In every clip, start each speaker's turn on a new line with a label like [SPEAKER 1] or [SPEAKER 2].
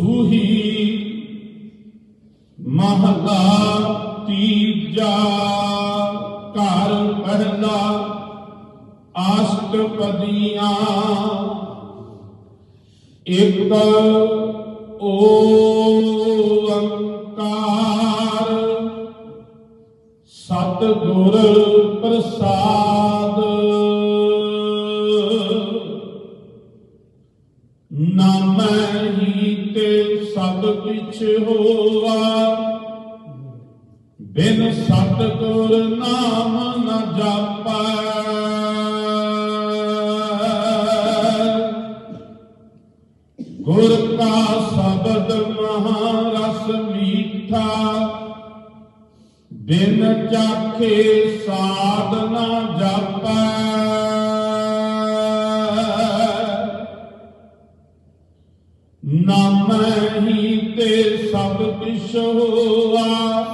[SPEAKER 1] ਰਾਗ ਸੂਹੀ ਮਹਲਾ ਤੀਜਾ ਘਰ ਪਹਿਲਾ ਆਸ਼ਟਪਦੀਆਂ ਇਕ ਓੰਕਾਰ ਸਤਿਗੁਰ ਪ੍ਰਸਾਦ ਸਭ ਕਿਛ ਬਿਨ ਸਤਿਗੁਰ ਨਾਮ ਨ ਜਾਪੈ। ਗੁਰ ਕਾ ਸ਼ਬਦ ਮਹਾਰਸ ਮੀਠਾ। ਬਿਨ ਚਾਖੇ ਸਾਧ ਨਾ ਜਾਪੈ। ਨਾਮੈ ਹੀ ਤੇ ਸਭ ਕਿਛ ਹੋਆ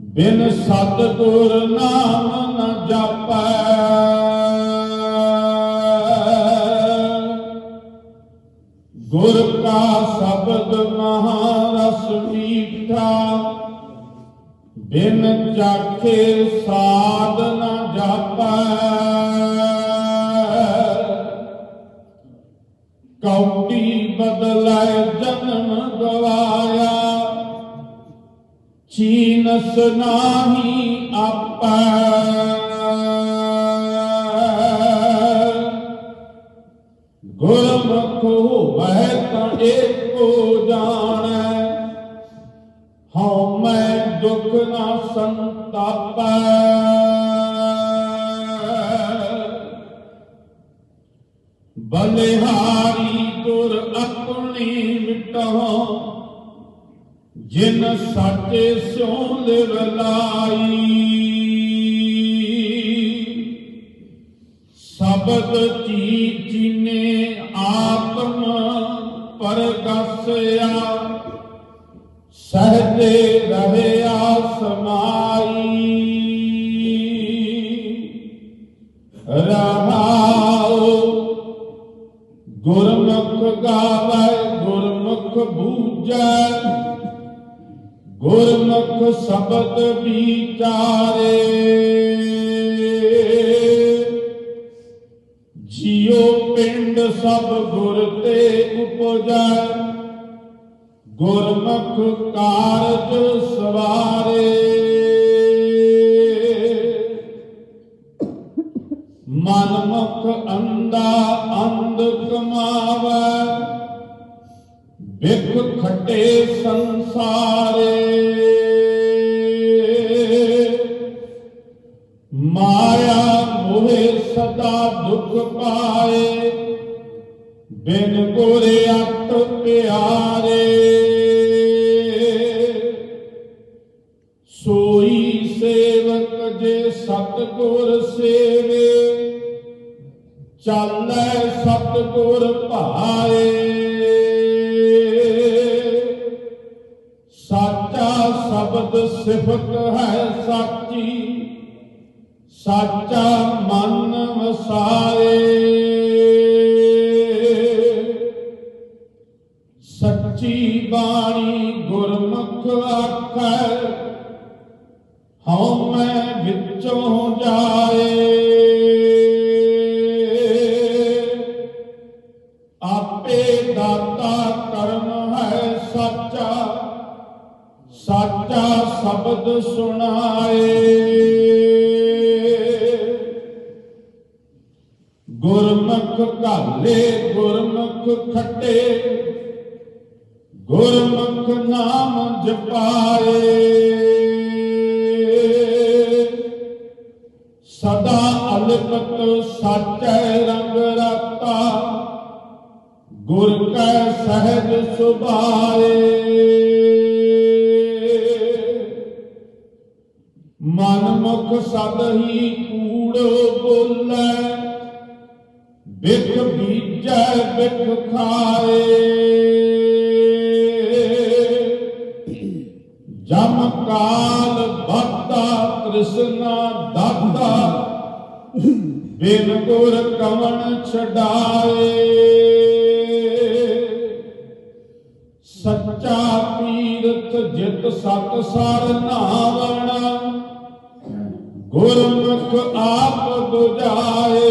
[SPEAKER 1] ਬਿਨ ਸਤਿਗੁਰ ਨਾਮ ਨ ਜਾਪੈ। ਗੁਰ ਕਾ ਸ਼ਬਦ ਮਹਾਰਸ ਮੀਠਾ। ਬਿਨ ਚਾਖੇ ਸਾਧ ਨ ਜਾਪੈ। ਕੌਟੀ ਬਦਲੇ ਜਨਮ ਗਵਾਇਆ। ਚੀਨਸ ਨਾਹੀ ਆਪੈ। ਗੁਰਮੁਖ ਹੋਵੈ ਤਾਂ ਏਕੋ ਜਾਣੈ। ਹਉ ਮੈਂ ਦੁਖ ਨਾ ਸੰਤਾਪੈ। ਬਲਿਹਾਰੀ ਗੁਰ ਆਪਣੀ ਮਿਟਹੁ ਜਿਨ ਸਾਚੇ ਸਿਉ ਲਿਵ ਲਾਈ। ਸ਼ਬਦ ਚੀ ਚੀਨੇ ਆਤਮ ਪਰਗਸਿਆ, ਸਹਜੇ ਰਹਿਆ ਸਮਾਈ। ਰਹਾਉ ਗੁਰਮੁਖ ਗਾਵੇ ਗੁਰਮੁਖ ਬੂਝੈ ਗੁਰਮੁਖ ਸ਼ਬਦ ਵਿਚਾਰੇ। ਜਿਉ ਪਿੰਡ ਸਭ ਗੁਰ ਤੇ ਉਪਜੈ। ਗੁਰਮੁਖ ਕਾਰਜ ਸਵਾਰੇ। ਮਨਮੁਖ ਅੰਦਾ ਅੰਧ ਕਮਾਵੈ ਬਿਖ ਖੱਟੇ ਸੰਸਾਰੇ। ਮਾਇਆ ਮੋਹਿ ਸਦਾ ਦੁਖ ਪਾਏ ਬਿਨ ਗੁਰੇ ਅਟ ਪਿਆਰੇ। ਚਾਲੈ ਸਤਗੁਰ ਭਾਏ। ਸਾਚਾ ਸ਼ਬਦ ਸਿਫਤ ਹੈ ਸਾਚੀ, ਸਾਚਾ ਮਨ ਵਸਾਏ। ਸੱਚੀ ਬਾਣੀ ਗੁਰਮੁਖ ਆਖੈ, ਹਉ ਮੈਂ ਵਿੱਚੋਂ ਜਾਏ। ਦਾਤਾ ਕਰਮ ਹੈ ਸੱਚਾ, ਸਾਚਾ ਸ਼ਬਦ ਸੁਣਾਏ। ਗੁਰਮੁਖ ਘਾਲੇ, ਗੁਰਮੁਖ ਖੱਟੇ, ਗੁਰਮੁਖ ਨਾਮ ਜਪਾਏ। ਸਦਾ ਅਲਪਤ ਸਾਚੈ ਰੰਗ ਰਤਾ ਗੁਰ ਕੈ ਸਹਿਜ ਸੁਭਾਏ। ਮਨ ਮੁਖ ਸਦ ਹੀ ਕੂੜ ਬੋਲੇ, ਬਿਖ ਬੀਜੈ, ਬਿਖ ਖਾਏ। ਜਮ ਕਾਲ ਭਗਤਾ ਕ੍ਰਿਸ਼ਨਾ ਦਾਤਾ, ਬਿਨ ਗੁਰ ਕਵਣ ਛਡਾਏ। ਜਿਤ ਸਤ ਸਰ ਨਾਵਣ। ਗੁਰਮੁਖ ਆਪ 부ਝਾਏ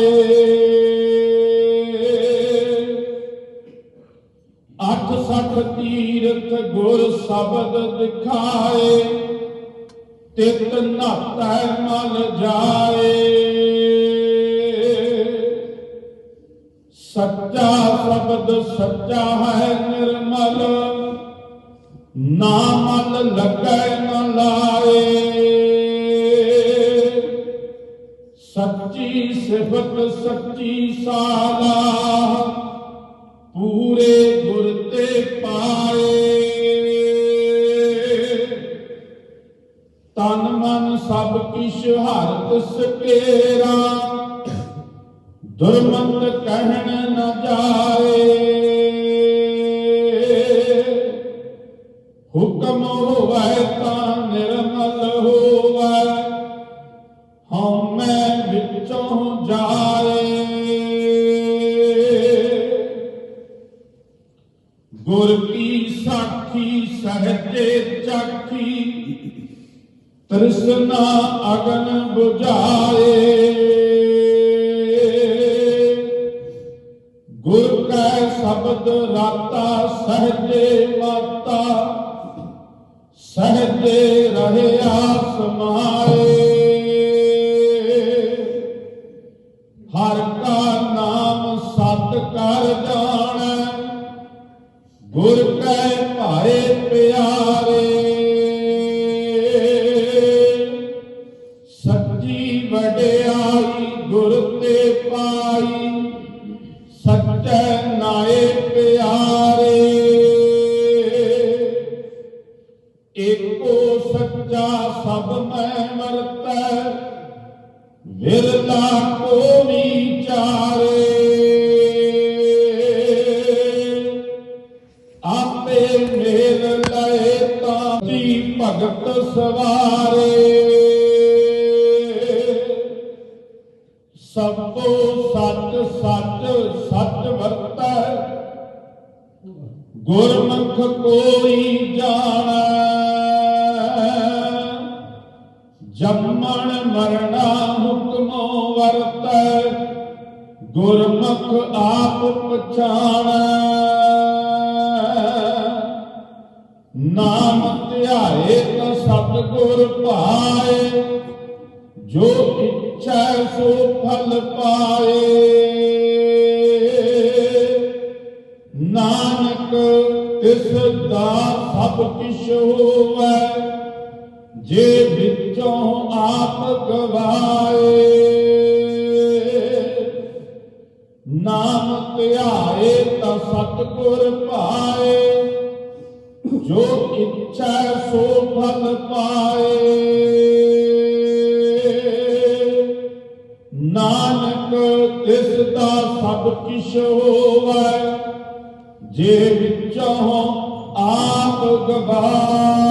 [SPEAKER 1] ਅੱਠ ਸੱਠ ਤੀਰਥ ਗੁਰ ਸ਼ਬਦ ਦਿਖਾਏ। ਤਿਤ ਨਾਤੈ ਮਲ ਜਾਏ। ਸੱਚਾ ਸ਼ਬਦ ਸੱਚਾ ਹੈ ਨਿਰਮਲ। ਨਾ ਮਲ ਲੱਗੈ ਨ ਲਾਏ। ਸੱਚੀ ਸਿਫਤ, ਸੱਚੀ ਸਾਲਾ ਪੂਰੇ ਗੁਰ ਤੇ ਪਾਏ। ਤਨ ਮਨ ਸਭ ਕਿਛ ਹਰ ਤਿਸ ਕੇਰਾ ਦੁਰਮੰਤ ਕਹਿਣ ਨਾ ਜਾਏ। ਸਾਖੀ, ਸਹਜੇ ਚਾਖੀ। ਤ੍ਰਿਸ਼ਨਾ ਅਗਨ 부ਝਾਏ ਗੁਰ ਕੈ ਸ਼ਬਦ ਰਾਤਾ, ਸਹਜੇ ਮਾਤਾ। ਸਹਜੇ ਰਹਿਆ ਸਮਾਏ ਵਿਰਲਾ ਕੋ ਵਿਚਾਰੇ ਆਪੇ ਮੇਲ ਲਏ ਤਾਂ ਦੀ ਭਗਤ ਸਵਾਰੇ। ਸਭੋ ਸੱਚ ਸੱਚ ਸੱਚ ਵਰਤੈ। ਗੁਰਮੁਖ ਕੋਈ ਜਾਣੈ। ਜੰਮਣ ਮਰਣਾ ਗੁਰਮੁਖ ਆਪ ਪਛਾਣੈ। ਨਾਮ ਧਿਆਏ ਤਾਂ ਸਤਿਗੁਰ ਭਾਏ ਜੋ ਇੱਛਾ ਸੋ ਫਲ ਪਾਏ। ਨਾਨਕ ਤਿਸ ਦਾ ਸਭ ਕਿਛ ਹੋਵੈ, ਜੇ ਵਿੱਚੋਂ ਆਪ ਗਵਾਏ। ਨਾਮ ਧਿਆਏ ਤਾਂ ਸਤਿਗੁਰ ਭਾਏ ਜੋ ਇੱਛਾ ਸੋ ਫਲ ਪਾਏ। ਨਾਨਕ, ਤਿਸ ਦਾ ਸਭ ਕਿਛ ਹੋਵੈ। ਜੇ ਵਿੱਚੋਂ ਆਪ ਗਵਾਏ।